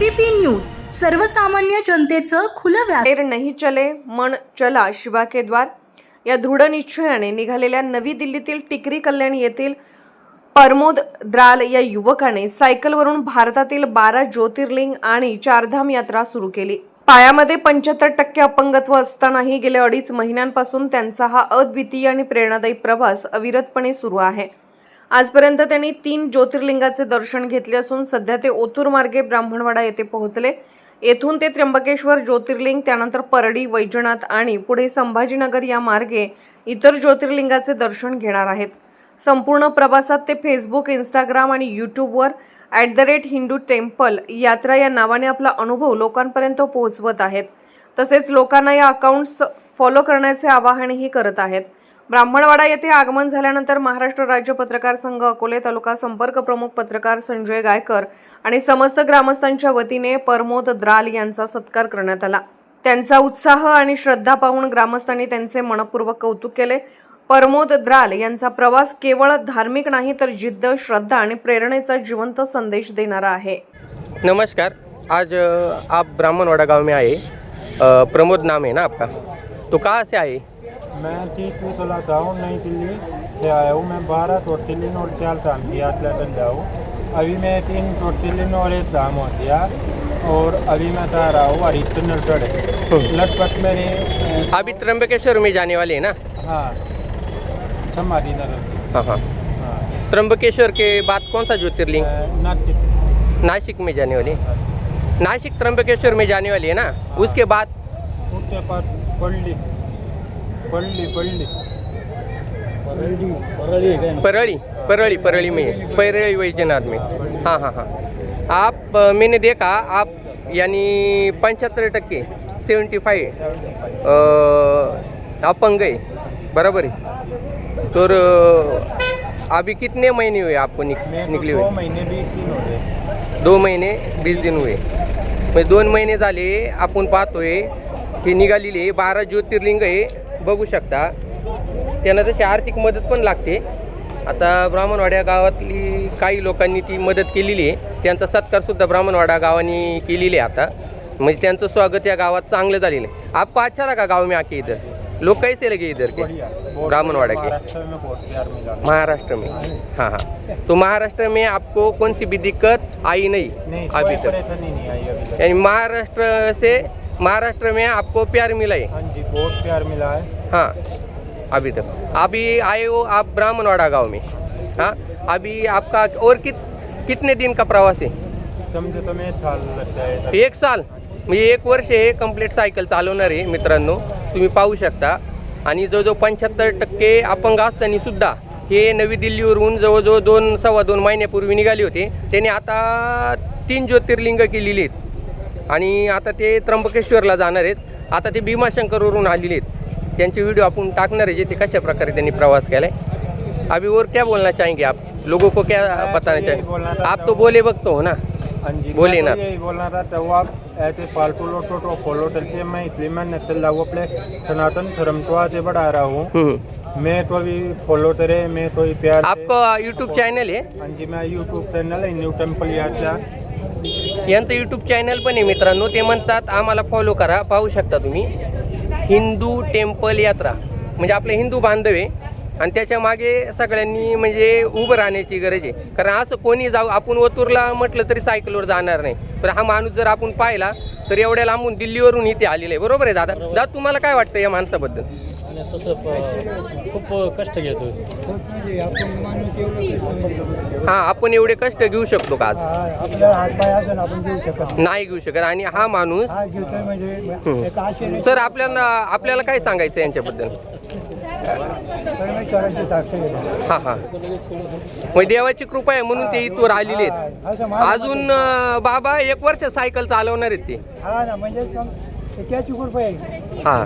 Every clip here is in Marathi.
एबीपी न्यूज सर्वसामान्य जनतेचं खुलं व्यासपीठ. नहीं चले मन चला शिवा के द्वार या दृढ निश्चयाने निघालेल्या नवी दिल्लीतील टिकरी कल्याण येथील परमोद द्राल या युवकाने सायकलवरून भारतातील बारा ज्योतिर्लिंग आणि चारधाम यात्रा सुरू केली पायामध्ये पंच्याहत्तर टक्के अपंगत्व असतानाही गेल्या अडीच महिन्यांपासून त्यांचा हा अद्वितीय आणि प्रेरणादायी प्रवास अविरतपणे सुरू आहे आजपर्यंत त्यांनी तीन ज्योतिर्लिंगाचे दर्शन घेतले असून सध्या ते ओतूर मार्गे ब्राह्मणवाडा येथे पोहोचले. येथून ते त्र्यंबकेश्वर ज्योतिर्लिंग त्यानंतर परडी वैजनाथ आणि पुढे संभाजीनगर या मार्गे इतर ज्योतिर्लिंगाचे दर्शन घेणार आहेत. संपूर्ण प्रवासात ते फेसबुक इंस्टाग्राम आणि यूट्यूबवर at the rate Hindu temple yatra या नावाने आपला अनुभव लोकांपर्यंत पोहोचवत आहेत. तसेच लोकांना या अकाउंट्स फॉलो करण्याचे आवाहनही करत आहेत. ब्राह्मणवाडा येथे आगमन झाल्यानंतर महाराष्ट्र राज्य पत्रकार संघ अकोले तालुका संपर्क प्रमुख पत्रकार संजय गायकर आणि समस्त ग्रामस्थांच्या वतीने परमोद द्राल यांचा सत्कार करण्यात आला. त्यांचा उत्साह आणि श्रद्धा पाहून ग्रामस्थांनी त्यांचे मनपूर्वक कौतुक केले. परमोद द्राल यांचा प्रवास केवळ धार्मिक नाही तर जिद्द श्रद्धा आणि प्रेरणेचा जिवंत संदेश देणारा आहे. नमस्कार. आज आप ब्राह्मणवाड़ा गाव में आए. प्रमोद नाम है ना आपका? तो कहाँ से आए? मैं तीसरी चलाता हूँ नई दिल्ली से आया हूँ मैं बारह चोटिलिन और चार धाम की कर रहा हूँ अभी मैं तीन चोटिलिन और एक धाम हो गया और अभी मैं जा रहा हूँ हरिश्चंद्र चढ़े। मेरे अ, अभी त्र्यंबकेश्वर में जाने वाले हैं ना? हाँ समाधि नगर। हाँ हाँ। हाँ। त्र्यंबकेश्वर के बाद कौन सा ज्योतिर्लिंग? नासिक। नासिक में जाने वाले। नासिक त्र्यंबकेश्वर में जाने वाली है ना? उसके बाद? उसके बाद पल्ली परली परली परली में. परली वैजनाथ में. हाँ हाँ हाँ. आप अ, मैंने देखा आप यानी पंचहत्तर टक्के सेवेंटी फाइव अपंग है बराबर है तो अ, अभी कितने महीने हुए आपको निक, मैं निकले दो हुए? महीने बीस दिन हो गए। दो महिने वीस दिन हुए. म्हणजे दोन महिने झाले आपण पाहतोय की निघालेली आहे. बारा ज्योतिर्लिंग आहे. बघू शकता. त्यांना तशी आर्थिक मदत पण लागते. आता ब्राह्मणवाड्या गावातली काही लोकांनी ती मदत केलेली आहे. त्यांचा सत्कारसुद्धा ब्राह्मणवाडा गावाने केलेली आहे आता. म्हणजे त्यांचं स्वागत या गावात चांगलं झालेलं आहे. आपको अच्छा लगा गाव में आके इधर? लोग कैसे लगे इधर के? ब्राह्मणवाड़ा के. महाराष्ट्र में हाँ. हाँ तो महाराष्ट्र में आपको कौन सी भी दिक्कत आई नहीं नहीं अभी तक। यानी महाराष्ट्र से महाराष्ट्र में आपको प्यार मिला है। हाँ जी बहुत प्यार मिला है। हाँ अभी तक अभी आए हो आप ब्राह्मणवाड़ा गांव में। हाँ अभी आपका और कित कितने दिन का प्रवास है? कम से कम एक साल लगता है एक साल? म्हणजे एक वर्ष हे कंप्लीट सायकल चालवणार आहे मित्रांनो तुम्ही पाहू शकता. आणि जवळजवळ पंच्याहत्तर टक्के अपंग असताना सुद्धा हे नवी दिल्लीवरून जवळजवळ दोन सव्वा दोन महिन्यापूर्वी निघाले होते. त्यांनी आता तीन ज्योतिर्लिंग केलेली आहेत. आणि आता ते त्र्यंबकेश्वरला जाणार आहेत. आता ते भीमाशंकरवरून आलेले आहेत. त्यांचे व्हिडिओ आपण टाकणार आहे जे ते कशा प्रकारे त्यांनी प्रवास केला आहे अभी और क्या बोलना चाहेंगे आप? लोगों को क्या बताना तो चाहता आप तो हूँ। बोले वक्त हो ना? हाँ मैं ना। तो यही बोलना चाहता हूँ आप ऐसे फालतू लोटो तो फॉलो करके मैं इसलिए मैं न चल रहा हूँ अपने सनातन धर्म को आगे बढ़ा रहा हूँ। मैं तो अभी फॉलो करे मैं तो ही प्यार आपका यूट्यूब चॅनल आहे हाँ? जी मैं यूट्यूब चैनल है न्यू टेम्पल यात्रा। यांचं यूट्यूब चॅनल पण आहे मित्रांनो. ते म्हणतात आम्हाला फॉलो करा. पाहू शकता तुम्ही. हिंदू टेम्पल यात्रा. म्हणजे आपले हिंदू बांधव आहे. आणि त्याच्यामागे सगळ्यांनी म्हणजे उभं राहण्याची गरज आहे. कारण असं कोणी जाऊ आपण ओतूरला म्हटलं तरी सायकलवर जाणार नाही. पण हा माणूस जर आपण पाहिला तर एवढ्या लांबून दिल्लीवरून इथे आलेला आहे. बरोबर आहे दादा? दादा तुम्हाला काय वाटतं या माणसाबद्दल? आणि तसं प- खूप कष्ट घेतो. हां आपण एवढे कष्ट घेऊ शकतो का आज? आपल्या हातपाय असून आपण घेऊ शकत नाही. घेऊ शकत. आणि हा माणूस हा घेतोय म्हणजे हम्म. एक आशेने सर आपल्याला आपल्याला काय सांगायचं यांच्याबद्दल? परमेश्वराची साक्ष घेतो हा हा. मग देवाची कृपा आहे म्हणून ते इथवर आलेले आहेत. अजून अं, बाबा एक वर्ष सायकल चालवणार आहेत ते. हा ना म्हणजे मग त्याची कृपा आहे. हां.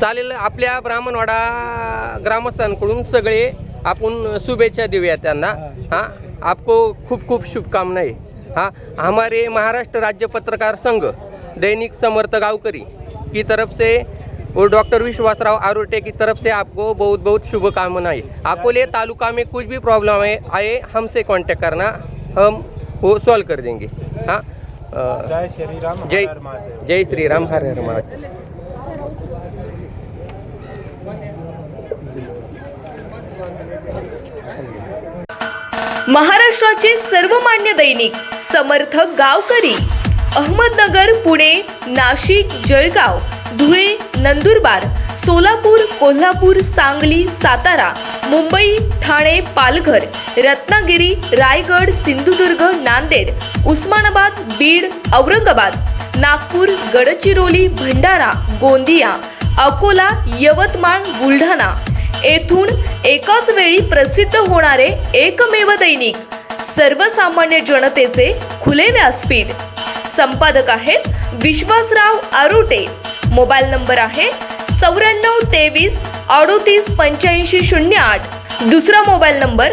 चालेल आपल्या ब्राह्मणवाडा ग्रामस्थांकडून सगळे आपण शुभेच्छा देऊया त्यांना. हां. आपको खूप खूप शुभकामनाएं. हाँ. हमारे महाराष्ट्र राज्य पत्रकार संघ दैनिक समर्थ गावकरी की तरफ से और डॉक्टर विश्वासराव आरोटे की तरफ से आपको बहुत बहुत शुभकामनाएं. अकोले तालुका में कुछ भी प्रॉब्लम आए हमसे कांटेक्ट करना हम वो सॉल्व कर देंगे. हाँ. जय श्री राम जय हर हर महादेव। जय श्री राम हर हर महादेव। महाराष्ट्राचे सर्वमान्य दैनिक समर्थ गावकरी अहमदनगर पुणे नाशिक जळगाव धुळे नंदुरबार सोलापूर कोल्हापूर सांगली सातारा मुंबई ठाणे पालघर रत्नागिरी रायगड सिंधुदुर्ग नांदेड उस्मानाबाद बीड औरंगाबाद नागपूर गडचिरोली भंडारा गोंदिया अकोला यवतमाळ बुलढाणा. येथून एकाच वेळी प्रसिद्ध होणारे एकमेव दैनिक सर्वसामान्य जनतेचे खुले व्यासपीठ. संपादक आहेत विश्वासराव आरोटे. मोबाईल नंबर आहे चौऱ्याण्णव तेवीस अडोतीस पंच्याऐंशी शून्य आठ. दुसरा मोबाईल नंबर